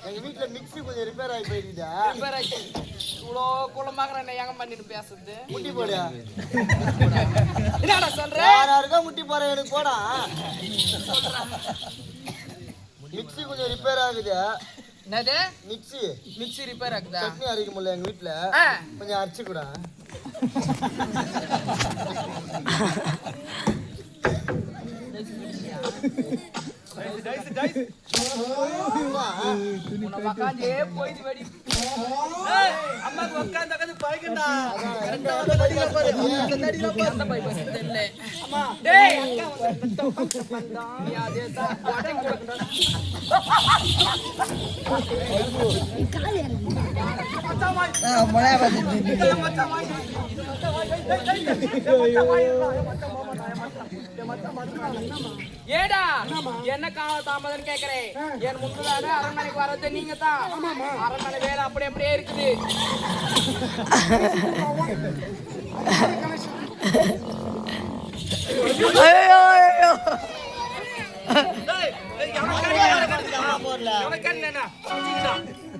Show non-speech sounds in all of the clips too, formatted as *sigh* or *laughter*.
எங்க வீட்டுல மிக்ஸி கொஞ்சம் ரிப்பேர் ஆகி போயிருக்குதா? ரிப்பேர் ஆயிடுச்சு இவ்வளோ குளமாக்குற என்ன பண்ணிட்டு பேசுறது? முட்டி போடு என்னடா சொல்ற? யாராருக்கா முட்டி போற எனக்கு போடா. மிக்ஸி கொஞ்சம் ரிப்பேர் ஆகுது? என்னது? மிக்ஸி மிக்ஸி ரிப்பேர் ஆகுதா? சட்னி அரைக்க முடியல எங்க வீட்டுல ஆ. கொஞ்சம் அரைச்சு கூட *laughs* உன்னை ஏடா என்ன கால தாமதம் கேக்குறேன் என் முன்னதாக அரண்மனைக்கு வர்றது நீங்க தான் அரண்மனை வேலை அப்படி அப்படியே இருக்குது?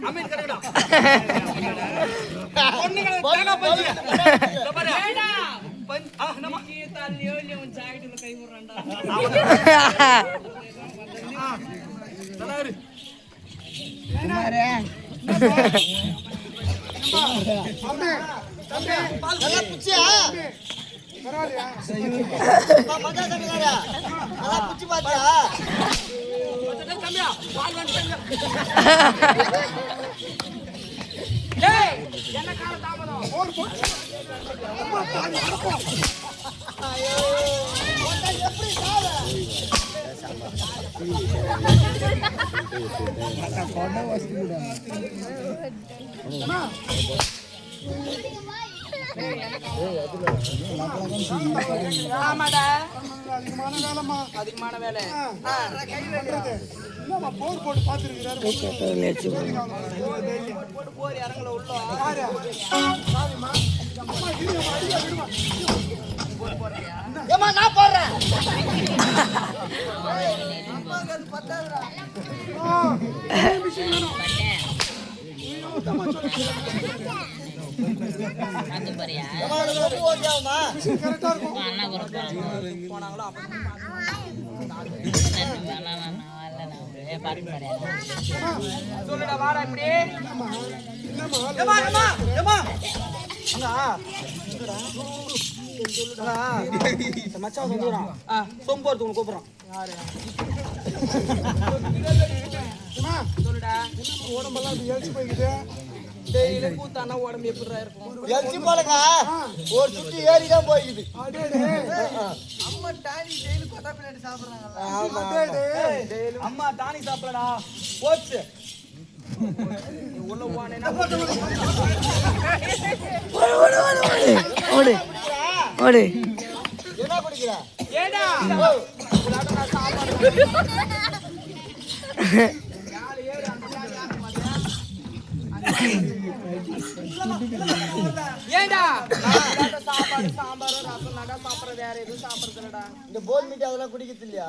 அமீர்? பொண்ணுங்களை தேங்காய் பஞ்சு. இதோ பாரு. பால் வாங்கிட்டு டேய், என்ன அதிகமான வேலை. போட்டு உள்ள ஏமா நான் போடுறேன் போனாங்களோ அப்ப சொல்லுடா வாடா இப்படி. ஏம்மா, ஏம்மா, ஏம்மா. மச்சான் வந்துடுறான். சொம்பு ஒருத்தவங்க கூப்பிடுறான். சொல்லுடா. டெய்லி கூத்தானா உடம்பு எப்படிடா இருக்கும்? எல்ச்சி போலங்க ஒரு சுத்தி ஏறி தான் போய்க்குது அம்மா டானி சாப்பிடடா போச்சு. நீ உள்ள போனேன்னா ஓடு. ஓடு என்ன குடிக்கிற ஏடா உங்களாட்ட நான் சாப்பாடு ஏண்டா? சாப்பாடு சாம்பார் ரசம் நட சாப்பிடுற வேற எதுவும் சாப்பிடுறது இல்லடா இந்த போல் மீட் அதெல்லாம் குடிக்கிறது இல்லையா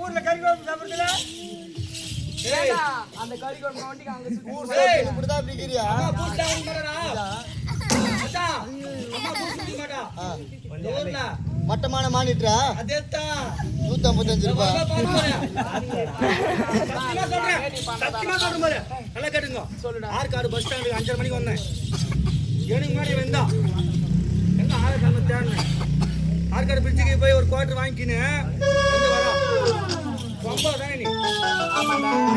ஊர்ல கறி குழம்பு சாப்பிடுறதுல? ஏண்டா? அந்த கறி குழம்பு நோண்டிக்கு அங்க ஊர் சைடு இப்படிதான் பிடிக்கிறியா மட்டமான மானிட்டரா? நூத்தி ஐம்பத்தஞ்சு ரூபாய் ஆற்காடு பஸ் ஸ்டாண்டுக்கு அஞ்சரை மணிக்கு வந்தேன். எனக்கு முன்னாடி வந்தா. எங்க ஆறு தேடினேன் ஆற்காடு பிரிட்ஜுக்கு போய் ஒரு குவார்டர் வாங்கிக்கின்னு வந்து வரா. ரொம்ப தானே நீ?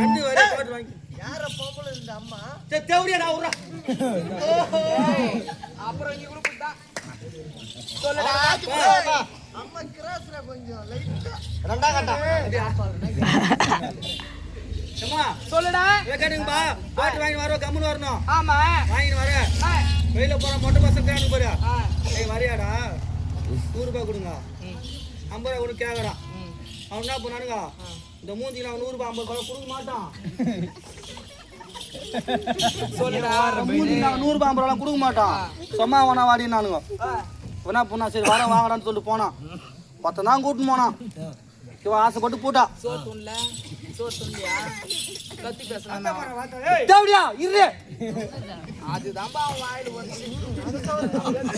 ரெண்டு வர குவார்டர் வாங்கி. யார பொம்பளை இந்த அம்மா? தேவடியா நான் விட்றா அப்புறம் குரூப் தான் சொல்லுடா. அம்மா கிராஸ்ல கொஞ்சம் லைட்டா ரெண்டா கட்டா சொல்லுடா. கேட்டுங்கப்பா. குவார்டர் வாங்கி வரோம் கம்முன்னு வரணும். ஆமா. வாங்கிட்டு வரேன் ஆ, வெளியில போற மொட்டை பசங்க கேட்டு போறியா ஏய் வரியாடா. நூறு ரூபாய் கொடுங்க. ஐம்பது ரூபாய் கொடுக்க கேட்கறான் அவன் என்ன பண்ணானுங்க? இந்த மூஞ்சிக்கு நான் நூறு ரூபாய் ஐம்பது ரூபாய் கொடுக்க மாட்டான். *laughs* *laughs* நூறு ஐம்பது ரூபாய் கொடுக்க மாட்டான். சும்மா வேணா வாடினானுங்க. என்ன பண்ணா சரி வர வாங்கடான்னு சொல்லிட்டு போனான். பத்து தான் கூட்டின்னு போனான். இவன் ஆசைப்பட்டு போட்டா.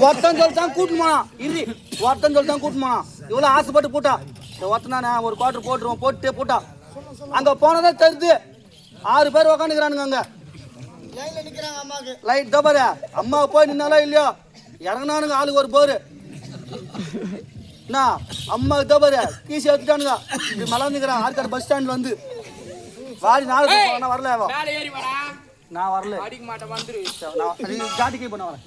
ஒருத்தன். சொல்லிட்டான் போனான். இரு. ஒருத்தன் சொல்லிட்டான் கூட்டின்னு போனான். இவ்வளோ ஆசைப்பட்டு போட்டா. ஒருத்தனானே ஒரு குவார்டர் போட்டுருவோம் போட்டு போட்டா. அங்க போனதே தெரியுது ஆறு பேர் உக்காந்துக்கிறானுங்க அங்க. லைன்ல நிக்கிறாங்க அம்மாக்கு. லைட் தான் பாரு. அம்மா போய் நின்னாலோ இல்லையோ? இறங்கினானுங்க ஆளுக்கு ஒரு போரு. என்ன? அம்மாவுக்கு தான் பாரு. கீசி எடுத்துட்டானுங்க இப்படி மலர்ந்துக்கிறான் ஆற்காடு பஸ் ஸ்டாண்ட்ல வந்து. வாடி நாலு வரல. மேலே நான் வரல. நான் ஜாட்டிக்கே பண்ண வரேன்.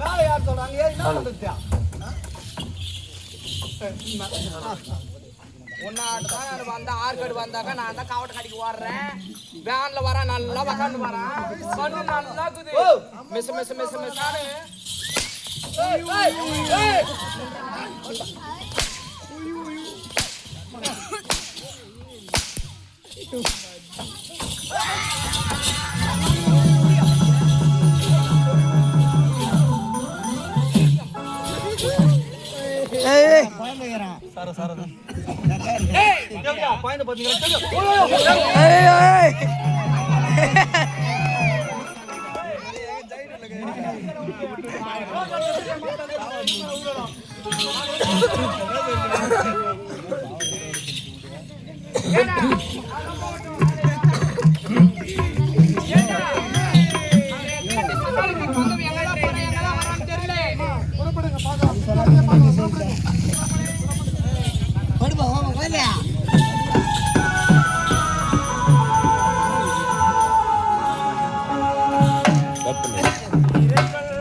மேல யார் சொல்றாங்க ஏன் என்ன பண்றது ஒன்னாட்டுதான் நான் வந்தா வந்தாக்கா நான் தான் காவட்டை கடைக்கு ஓடுறேன். வேன்ல வரேன் நல்லா உக்காந்து வரேன். கண்ணு நல்லா இருக்குது மிஸ் மிஸ் மிஸ். எப்படியா பாயிண்ட் பாத்தீங்களா தெரியும்